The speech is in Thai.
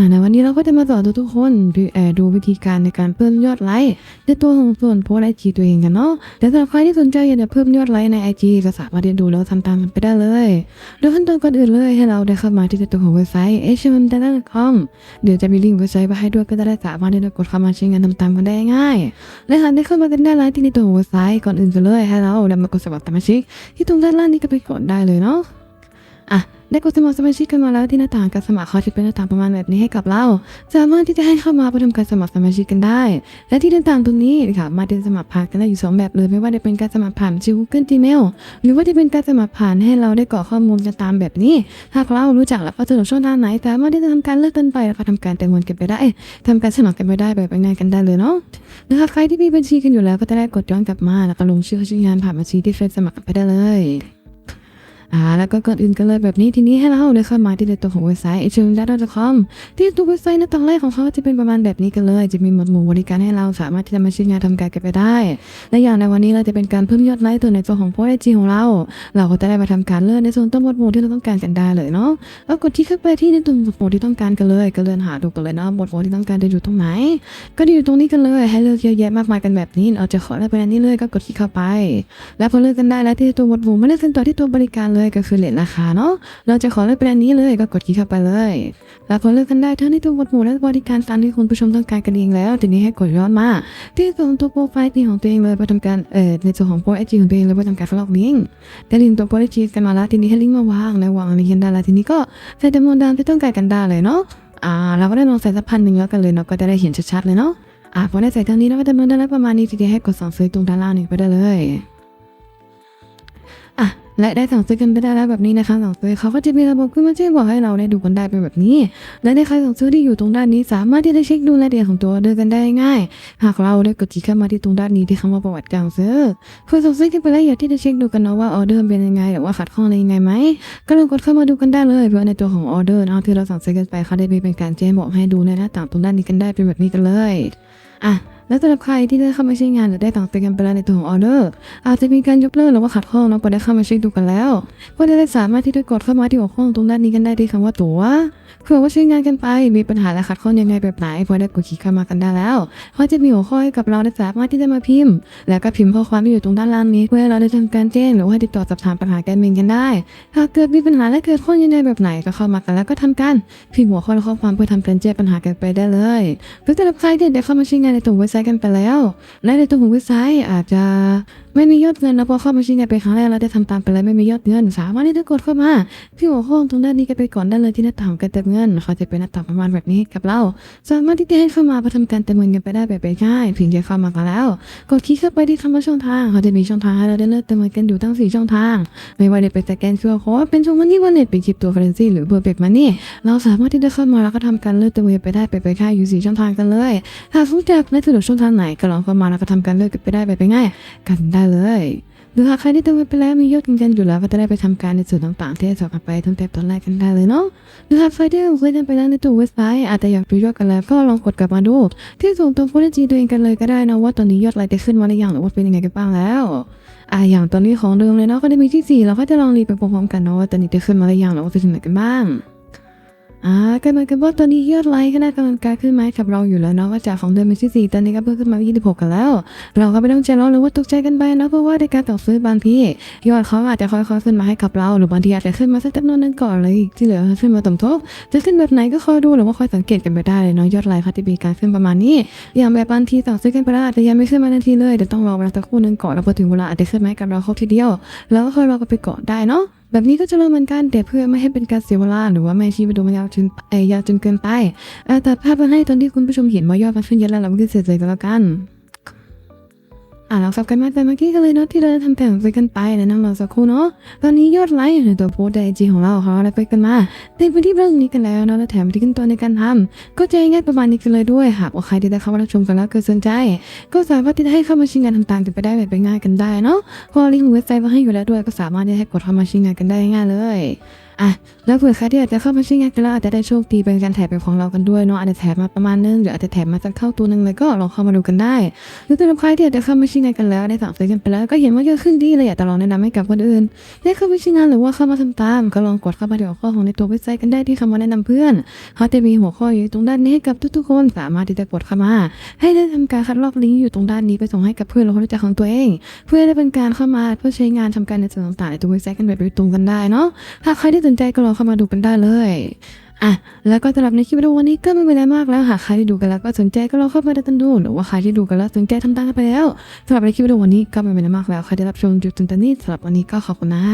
อ่าในวันนี้เราก็จะมาสอนทุกๆคนดูเอ่อดูวิธีการในการเพิ่มยอดไลค์ในตัวของส่วนโพสไอจีตัวเองกันเนาะแต่สำหรับใครที่สนใจอยากจะเพิ่มยอดไลค์ในไอจีก็สามารถเรียนดูแล้วทำตามกันไปได้เลยโดยขั้นตอนก่อนอื่นเลยให้เราได้เข้ามาที่ตัวของเว็บไซต์ h m d a t a c o m เดี๋ยวจะมีลิงก์เว็บไซต์ไว้ให้ด้วยก็จะได้สามารถที่จะกดเข้ามาใช้งานทำตามกันได้ง่ายและหากได้เข้ามากันได้แล้วที่ในตัวของเว็บไซต์ก่อนอื่นกันเลยให้เราได้มากดสมัครสมาชิกที่ตรงด้านล่างนี้ก็ไปกดได้เลยเนาะ อะได้กดสมัครสมาชิกกันมาแล้วที่หน้าต่างการสมัครเขาจะเป็นหน้าต่างประมาณแบบนี้ให้กับเรา สามารถที่จะให้เข้ามาเพื่อทำการสมัครสมาชิกกันได้ และที่หน้าต่างตรงนี้ค่ะมาที่สมัครผ่านกันได้อยู่สองแบบเลยไม่ว่าจะเป็นการสมัครผ่านชื่อ Google Gmail หรือว่าจะเป็นการสมัครผ่านให้เราได้กรอกข้อมูลกันตามแบบนี้หากเรารู้จักแล้วก็สะดวกช่องทางไหนสามารถที่จะทำการเลือกกันไปแล้วก็ทำการเติมเงินกันไปได้ทำการสมัครกันไปได้แบบง่ายกันได้เลยเนาะนะคะใครที่มีบัญชีกันอยู่แล้วก็จะได้กดย้อนกลับมาแล้วก็ลงชื่อชื่องานผ่านบัญชีที่เคยสมัครกันไปได้เลย อ่าแล้วก็ก่อนอื่นกันเลยแบบนี้ทีนี้ให้เราได้เข้ามาที่ในตัวของเว็บไซต์ h m d a t a c o m ที่ตัวเว็บไซต์หน้าต่างแรกของเขาจะเป็นประมาณแบบนี้กันเลย จะมีหมวดหมู่บริการให้เราสามารถที่จะมาใช้งานทำการกันไปได้ และอย่างในวันนี้เราจะเป็นการเพิ่มยอดไลค์ตัวในตัวของโพสต์ไอจีของเรา เราก็จะได้มาทำการเลื่อนในส่วนตัวหมวดหมู่ที่เราต้องการกันได้เลยเนาะแล้วกดที่เข้าไปที่ในตัวหมวดหมู่ที่ต้องการกันเลยก็เลื่อนหาดูกันเลยเนาะหมวดหมู่ที่ต้องการจะอยู่ตรงไหน ก็อยู่ตรงนี้กันเลยให้เลือกเยอะแยะมากมายกันแบบนี้เราจะขอเลือกเป็นอันนี้เลยก็กดที่เข้าไป แล้วพอเลือกกันได้แล้วที่ตัวหมวดหมู่ไม่เลือกเป็นตัวที่ตัวบริการเลยก็คือเลทราคาเนาะ เราจะขอเลือกเป็นอันนี้เลยก็กดคลิกเข้าไปเลย แล้วพอเลือกกันได้ทั้งในตัวหมวดหมู่และบริการตามที่คุณผู้ชมต้องการกันเองแล้ว ทีนี้ให้กดย้อนมา ที่ตัวตัวโปรไฟล์ที่ของตัวเองเลยเพื่อทำการ เอ่อ ในส่วนของโปรไอจีของตัวเองเลยเพื่อทำการฟลอกลิงก์ได้ลิงก์ตัวโปรไอจีกันมาแล้วทีนี้ให้ลิงก์มาวางในวางลิงก์กันได้แล้วทีนี้ก็ใส่จำนวนดาวที่ต้องการกันได้เลยเนาะ อ่า เราก็ได้ลองใส่สักพันหนึ่งแล้วกันเลยเนาะ ก็จะได้เห็นชัดๆเลยเนาะ อ่าพอได้ใส่เท่านี้แล้วก็จำนวนได้แล้วประมาณนี้ทีนี้ให้กดสั่งซื้อตรงด้านล่างนี้ไปได้เลย อะ และได้สั่งซื้อกันไปได้แล้วแบบนี้นะคะสั่งซื้อเขาก็จะมีระบบขึ้นมาแจ้งบอกให้เราได้ดูกันได้เป็นแบบนี้ และในใครสั่งซื้อที่อยู่ตรงด้านนี้ สามารถที่จะเช็คดูรายละเอียดของตัวเดอร์กันได้ง่าย หากเราได้กดคลิกเข้ามาที่ตรงด้านนี้ที่คำว่าประวัติการสั่งซื้อเพื่อสั่งซื้อกันไปแล้วอยากที่จะเช็คดูกันเนาะว่าออเดอร์เป็นยังไงหรือว่าขัดข้องอะไรยังไงไหมก็ลองกดเข้ามาดูกันได้เลยเพื่อในตัวของออเดอร์เนาะที่เราสั่งซื้อกันไปเขาได้มีเป็นการแจ้งบอกให้ดูในหน้าต่างตรงด้านนี้กันได้เป็นแบบนี้กันเลยอะ และสำหรับใครที่ได้เข้ามาใช้งานหรือได้ต่างซื้อกันไปแล้วในตัวของออเดอร์อาจจะมีการยกเลิกหรือว่าขัดข้องเนาะพอได้เข้ามาเช็คดูกันแล้วก็ได้สามารถที่จะกดเข้ามาที่หัวข้อตรงด้านนี้กันได้ที่คำว่าตัวเผื่อว่าใช้งานกันไปมีปัญหาและขัดข้องยังไงแบบไหนพอได้กดคลิกเข้ามากันได้แล้วเขาจะมีหัวข้อให้กับเราได้สามารถที่จะมาพิมพ์ แล้วก็พิมพ์ข้อความที่อยู่ตรงด้านล่างนี้เพื่อเราได้ทำการแจ้งหรือว่าติดต่อสอบถามปัญหาการเงินกันได้ หากเกิดมีปัญหาและเกิดข้อยังไงแบบไหนก็เข้ามากันแล้วก็ทำการพิมพ์หัวข้อและข้อความเพื่อทำการแจ้งปัญหากันไปได้เลยหรือสำหรับใครที่ได้เข้ามาใช้งานในตัวเว็บไซต์กันไปแล้วและในตัวของเว็บไซต์อาจจะไม่มียอดเงินแล้วพอเข้ามาใช้งานไปครั้งแรกแล้วได้ทำตามไปแล้วไม่มียอดเงิน สามารถที่จะกดเข้ามาที่หัวข้อตรงด้านนี้กันไปก่อนได้เลยที่หน้าต่างการเติมเงินเขาจะเป็นหน้าต่างประมาณแบบนี้กับเรา สามารถที่จะให้เข้ามาเพื่อทำการเติมเงินกันไปได้แบบง่ายเพียงแค่เข้ามากันแล้ว กดคลิกเข้าไปที่คำว่าช่องทางเขาจะมีช่องทางให้เราได้เลือกเติมเงินกันอยู่ทั้งสี่ช่องทาง ไม่ว่าจะเป็นสแกน QR Code เป็นช่องมันนี่วันเน็ตเป็นคริปตเคอเรนซีหรือเบอร์เบกมันนี่เราสามารถที่จะเข้ามาแล้วก็ทำการเลือกเติมเงินไปได้ไปไปค่าอยู่สี่ช่องทางกันเลยหากรู้จักและสะดวกช่องทางไหนก็ลองเข้ามาแล้วก็ทำการเลือกกันไปได้ไปง่ายกันได้เลยหรือหากใครที่เติมเงินไปแล้วมียอดเงินอยู่แล้วก็จะได้ไปทำการในส่วนต่างๆที่สอบกันไปทั้งแต่ตอนแรกกันได้เลยเนาะหรือหากใครที่เคยเดินไปแล้วในตัวเว็บไซต์อาจจะอยากดูยอดกันแล้วก็ลองกดกลับมาดู ที่ส่วนตัวโพสต์จีตัวเองกันเลยก็ได้นะว่าตอนนี้ยอดไลค์ได้ขึ้นมาหรือยังหรือว่าเป็นยังไงกันบ้างแล้วอ่าอย่างตอนนี้ของเดิมเลยเนาะก็ได้มีที่สี่เราก็จะลองรีไปพร้อมๆกันเนาะว่าตอนนี้ได้ขึ้นมาหรือยังหรือว่าเป็นยังไงกันบ้าง อ่าก็เหมือนกับว่าตอนนี้ยอดไลค์ก็น่ากำลังการขึ้นมาให้กับเราอยู่แล้วเนาะว่าจากของเดิมเป็นที่สี่ตอนนี้ก็เพิ่มขึ้นมาเป็น26กันแล้ว เราก็ไม่ต้องใจร้อนหรือว่าตกใจกันไปนะเพราะว่าในการต่อซื้อบางทียอดเขาอาจจะค่อยๆขึ้นมาให้กับเรา หรือบางทีอาจจะขึ้นมาสักจำนวนนึงก่อนเลยที่เหลือขึ้นมาสมทบจะขึ้นแบบไหนก็คอยดูหรือว่าคอยสังเกตกันไปได้เลยเนาะยอดไลค์เขาจะมีการขึ้นประมาณนี้ อย่างแบบบางทีต่อซื้อกันไปแล้วอาจจะยังไม่ขึ้นมาทันทีเลยเดี๋ยวต้องรอเวลาสักครู่นึงก่อนแล้วพอถึงเวลาอาจจะขึ้นมาให้กับเราครบทีเดียว แล้วก็ค่อยรอกันไปก่อนได้เนาะ แบบนี้ก็จะเริ่มเหมือนกันแต่เพื่อไม่ให้เป็นการเสียเวลาหรือว่าไม่ชีวิตดูมันยาวจนยาวจนเกินไปแตัดภาพมาให้ตอนที่คุณผู้ชมเห็นว่ายอดมันขึ้นเยอะแล้วเราก็เสร็จก็แล้วกัน อ่าเราสับกันมาแต่เมื่อกี้กันเลยเนาะที่เราทำแผนไปกันไปนะนำเราสักครู่เนาะตอนนี้ยอดไลค์ในตัวโพสต์ไอจีของเราเขาอะไรไปกันมาเต็มพื้นที่เรื่องนี้กันแล้วเนาะและแถมไปที่ขั้นตอนในการทำก็จะง่ายประมาณนี้กันเลยด้วยหากว่าใครที่ได้เข้ามารับชมกันแล้วเกิดสนใจ ก็สามารถที่จะให้เข้ามาชิงงานต่างๆกันไปได้แบบง่ายกันได้เนาะพอลิงก์ของเว็บไซต์มาให้อยู่แล้วด้วยก็สามารถที่จะให้กดเข้ามาชิงงานกันได้ง่ายเลยอะแล้วเผื่อใครที่อยากจะเข้ามาช่วยงานกันแล้วอาจจะได้โชคดีเป็นการแถมเป็นของเรากันด้วยเนาะอาจจะแถมมาประมาณนึงหรืออาจจะแถมมาสักเข้าตัวหนึงเลยก็ลองเข้ามาดูกันได้หรือสำหรับใครที่อยากจะเข้ามาช่วยงานกันแล้วได้สั่งซื้อกันไปแล้ว ก็เห็นว่าเยอะขึ้นดีเลยอยากจะลองแนะนำให้กับคนอื่นได้เข้ามาช่วยงานหรือว่าเข้ามาทำตามก็ลองกดเข้ามาที่หัวข้อของในตัวเว็บไซต์กันได้ที่คำว่าแนะนำเพื่อนเขาจะมีหัวข้ออยู่ตรงด้านนี้ให้กับทุกๆคนสามารถที่จะกดเข้ามา ให้ได้ทำการคัดลอกลิงก์อยู่ตรงด้านนี้ไปส่งให้กับเพื่อนและคนรู้จักของตัวเอง เพื่อได้เป็นการเข้ามาเพื่อใช้งานทำการในส่วนต่างๆในตัวเว็บไซต์กันแบบโดยตรงกันได้เนาะถ้าใครที่สนใจก็ลองเข้ามาดูกันได้เลย อะแล้วก็สำหรับในคลิปวิดีโอวันนี้ก็ไม่เป็นไรมากแล้วหากใครที่ดูกันแล้วก็สนใจก็ลองเข้ามาดูดูหรือว่าใครที่ดูกันแล้วสนใจทำตามไปแล้วสำหรับในคลิปวิดีโอวันนี้ก็ไม่เป็นไรมากแล้วใครได้รับชมจุดจนตอนนี้สำหรับวันนี้ก็ขอบคุณนะ